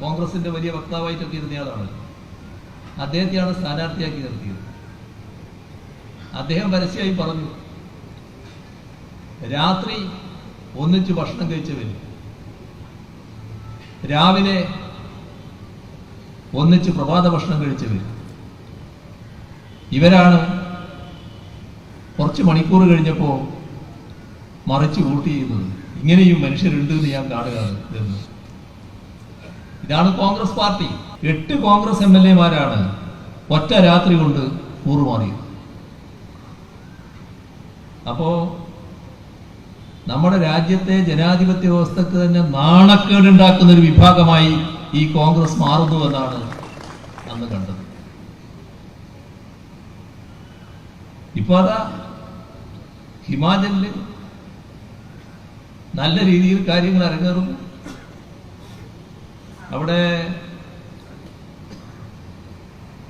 കോൺഗ്രസിന്റെ വലിയ വക്താവായിട്ടൊക്കെ ഇരുന്നയാളാണ് അദ്ദേഹത്തെയാണ് സ്ഥാനാർത്ഥിയാക്കി നിർത്തിയത്. അദ്ദേഹം പരസ്യമായി പറഞ്ഞു രാത്രി ഒന്നിച്ച് ഭക്ഷണം കഴിച്ചവരും രാവിലെ ഒന്നിച്ച് പ്രഭാത ഭക്ഷണം കഴിച്ചവരും ഇവരാണ് കുറച്ച് മണിക്കൂർ കഴിഞ്ഞപ്പോൾ മറിച്ച് വോട്ട് ചെയ്യുന്നത്. ഇങ്ങനെയും മനുഷ്യരുണ്ട് എന്ന് ഞാൻ കാണുകയാണ്. എന്ന് ഇതാണ് കോൺഗ്രസ് പാർട്ടി. എട്ട് കോൺഗ്രസ് എം എൽ എമാരാണ് ഒറ്റ രാത്രി കൊണ്ട് കൂറുമാറിയത് അപ്പോ നമ്മുടെ രാജ്യത്തെ ജനാധിപത്യ വ്യവസ്ഥക്ക് തന്നെ നാണക്കേടുണ്ടാക്കുന്ന ഒരു വിഭാഗമായി ഈ കോൺഗ്രസ് മാറുന്നു എന്നാണ് അന്ന് കണ്ടത്. ഇപ്പൊ അതാ ഹിമാചലിൽ നല്ല രീതിയിൽ കാര്യങ്ങൾ അരങ്ങേറുന്നു. അവിടെ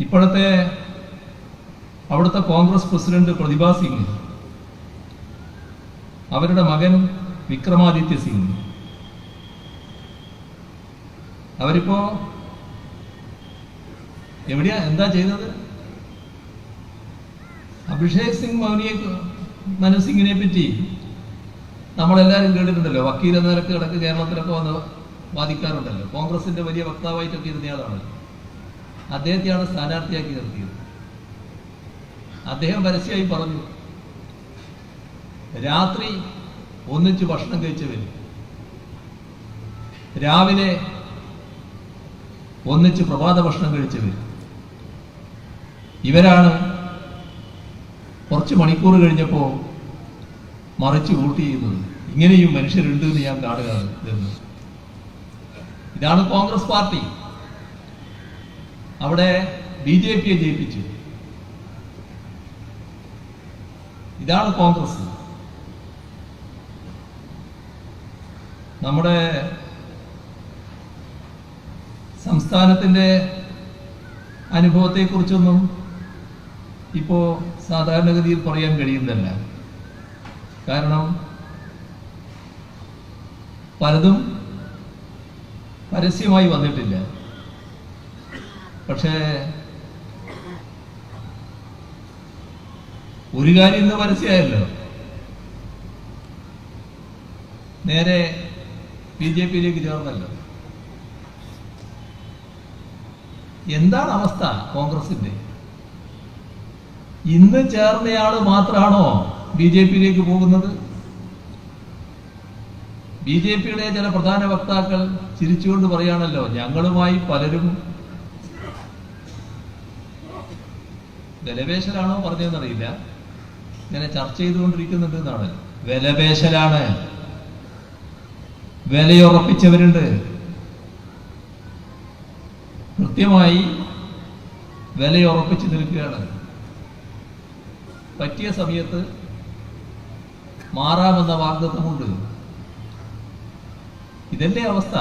ഇപ്പോഴത്തെ അവിടുത്തെ കോൺഗ്രസ് പ്രസിഡന്റ് പ്രതിഭാ സിംഗ് അവരുടെ മകൻ വിക്രമാദിത്യ സിംഗ്. അവരിപ്പോ എവിടെയാ എന്താ ചെയ്തത്? അഭിഷേക് സിംഗ് മൗനിയെ മനു സിംഗിനെ പറ്റി നമ്മളെല്ലാരും കേട്ടിട്ടുണ്ടല്ലോ. വക്കീൽ എന്ന കിടക്ക് കേരളത്തിലൊക്കെ വന്ന് വാദിക്കാറുണ്ടല്ലോ. കോൺഗ്രസിന്റെ വലിയ വക്താവായിട്ടൊക്കെ ഇരുന്നയാളാണല്ലോ അദ്ദേഹത്തെയാണ് സ്ഥാനാർത്ഥിയാക്കി നിർത്തിയത്. അദ്ദേഹം പരസ്യമായി പറഞ്ഞു രാത്രി ഒന്നിച്ച് ഭക്ഷണം കഴിച്ചവര് രാവിലെ ഒന്നിച്ച് പ്രഭാത ഭക്ഷണം കഴിച്ചവർ ഇവരാണ് കുറച്ച് മണിക്കൂർ കഴിഞ്ഞപ്പോൾ മറിച്ച് കൂട്ടി ചെയ്യുന്നത്. ഇങ്ങനെയും മനുഷ്യരുണ്ട് എന്ന് ഞാൻ കാണുകയാണ് ഇതാണ് കോൺഗ്രസ് പാർട്ടി. അവിടെ ബി ജെ പിയെ ജയിപ്പിച്ചു. ഇതാണ് കോൺഗ്രസ്. നമ്മുടെ സംസ്ഥാനത്തിന്റെ അനുഭവത്തെക്കുറിച്ചൊന്നും ഇപ്പോ സാധാരണഗതിയിൽ പറയാൻ കഴിയുന്നില്ല കാരണം പലതും പരസ്യമായി വന്നിട്ടില്ല. പക്ഷേ ഒരു കാര്യം ഇന്ന് പരസ്യമായല്ലോ. നേരെ ബി ജെ പിയിലേക്ക് ചേർന്നല്ലോ. എന്താണ് അവസ്ഥ കോൺഗ്രസിന്റെ? ഇന്ന് ചേർന്നയാൾ മാത്രമാണോ ബി ജെ പിയിലേക്ക് പോകുന്നത്? ബി ജെ പിയുടെ ചില പ്രധാന വക്താക്കൾ ചിരിച്ചുകൊണ്ട് പറയാണല്ലോ ഞങ്ങളുമായി പലരും വിലപേശലാണോ പറഞ്ഞതെന്നറിയില്ല. ഇങ്ങനെ ചർച്ച ചെയ്തുകൊണ്ടിരിക്കുന്നുണ്ട് എന്നാണ്. വിലപേശലാണ്. വിലയുറപ്പിച്ചവരുണ്ട്. കൃത്യമായി വിലയുറപ്പിച്ച് നിൽക്കുകയാണ്. പറ്റിയ സമയത്ത് മാറാമെന്ന വാഗ്ദത്വമുണ്ട് ഇതല്ലേ അവസ്ഥ?